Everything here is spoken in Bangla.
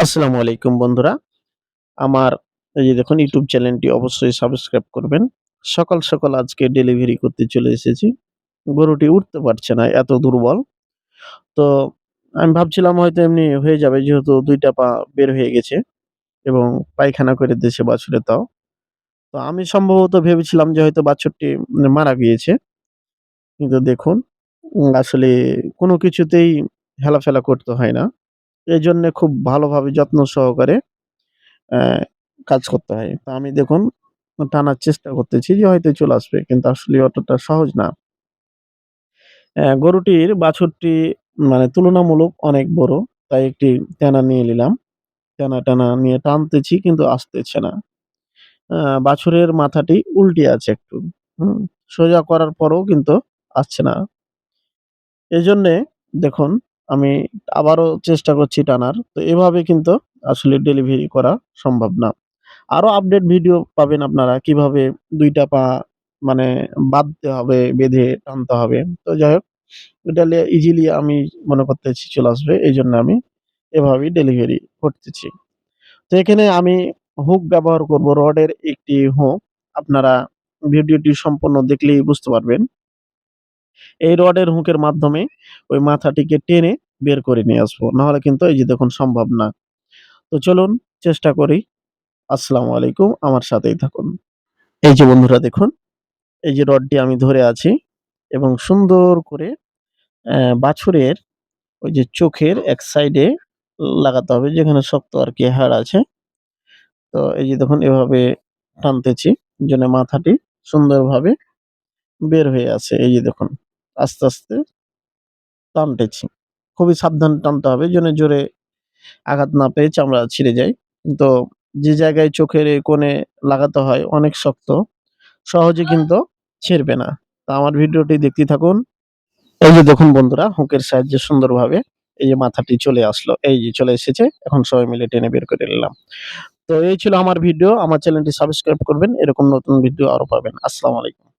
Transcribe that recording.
আসসালামু আলাইকুম বন্ধুরা। আমার এই যে দেখুন ইউটিউব চ্যানেলটি অবশ্যই সাবস্ক্রাইব করবেন। সকাল, সকাল আজকে ডেলিভারি করতে চলে এসেছি। গরুটি উঠতে পারছে না, এত দুর্বল। তো আমি ভাবছিলাম হয়তো এমনি হয়ে যাবে যেহেতু দুইটা পা বের হয়ে গেছে এবং পায়খানা করে দিয়েছে বাছুরে তাও। তো আমি সম্ভবত ভেবেছিলাম যে হয়তো বাছুরটি মারা গিয়েছে। কিন্তু দেখুন আসলে কোনো কিছুতেই হেলাফেলা করতে হয় না। এজন্যে খুব ভালোভাবে যত্ন সহকারে কাজ করতে হয়। তা আমি দেখুন টানার চেষ্টা করতেছি যে হয়তো চলে আসবে। কিন্তু আসলে অতটা সহজ না। গরুটির বাছুরটি মানে তুলনামূলক অনেক বড়। তাই একটি তেনা নিয়ে নিলাম। তেনা, টেনা নিয়ে টানতেছি কিন্তু আসতেছে না। বাছুরের মাথাটি উল্টে আছে একটু। সোজা করার পরেও কিন্তু আসছে না। এজন্যে দেখুন আমি আবারও চেষ্টা করছি টানার। তো এভাবে কিন্তু আসলে ডেলিভারি করা সম্ভব না। আরও আপডেট ভিডিও পাবেন আপনারা কীভাবে দুইটা পা মানে বাঁধতে হবে, বেঁধে টানতে হবে। তো যাই হোক এটা ইজিলি আমি মনে করতেছি চলে আসবে। এই জন্য আমি এভাবেই ডেলিভারি করতেছি। তো এখানে আমি হুক ব্যবহার করব রডের একটি হুক। আপনারা ভিডিওটি সম্পূর্ণ দেখলেই বুঝতে পারবেন। এই রডের হুকের মাধ্যমে ওই মাথাটিকে টেনে বের করে নিয়ে আসব। নাহলে কিন্তু এই যে দেখুন সম্ভব না। তো চলুন চেষ্টা করি। আসসালামু আলাইকুম। আমার সাথেই থাকুন। এই যে বন্ধুরা দেখুন, এই যে রডটি আমি ধরে আছি এবং সুন্দর করে বাছুরের ওই যে চোখের এক সাইডে লাগাতে হবে যেখানে শক্ত আর কি হাড় আছে। তো এই যে দেখুন এভাবে টানতেছি। যেন মাথাটি সুন্দরভাবে বের হয়ে আসে। এই যে দেখুন আস্তে, আস্তে টানতেছি। খুবই সাবধানে টানতে হবে যেন জোরে আঘাত না পেয়ে চামড়া ছিঁড়ে যায়। কিন্তু যে জায়গায় চোখের এই কোণে লাগাতে হয় অনেক শক্ত। সহজে কিন্তু ছিঁড়বে না। তা আমার ভিডিওটি দেখতে থাকুন। এই যে দেখুন বন্ধুরা হুঁকের সাহায্যে সুন্দরভাবে এই যে মাথাটি চলে আসলো। এই যে চলে এসেছে। এখন সবাই মিলে টেনে বের করে নিলাম। তো এই ছিল আমার ভিডিও। আমার চ্যানেলটি সাবস্ক্রাইব করবেন। এরকম নতুন ভিডিও আরও পাবেন। আসসালামু আলাইকুম।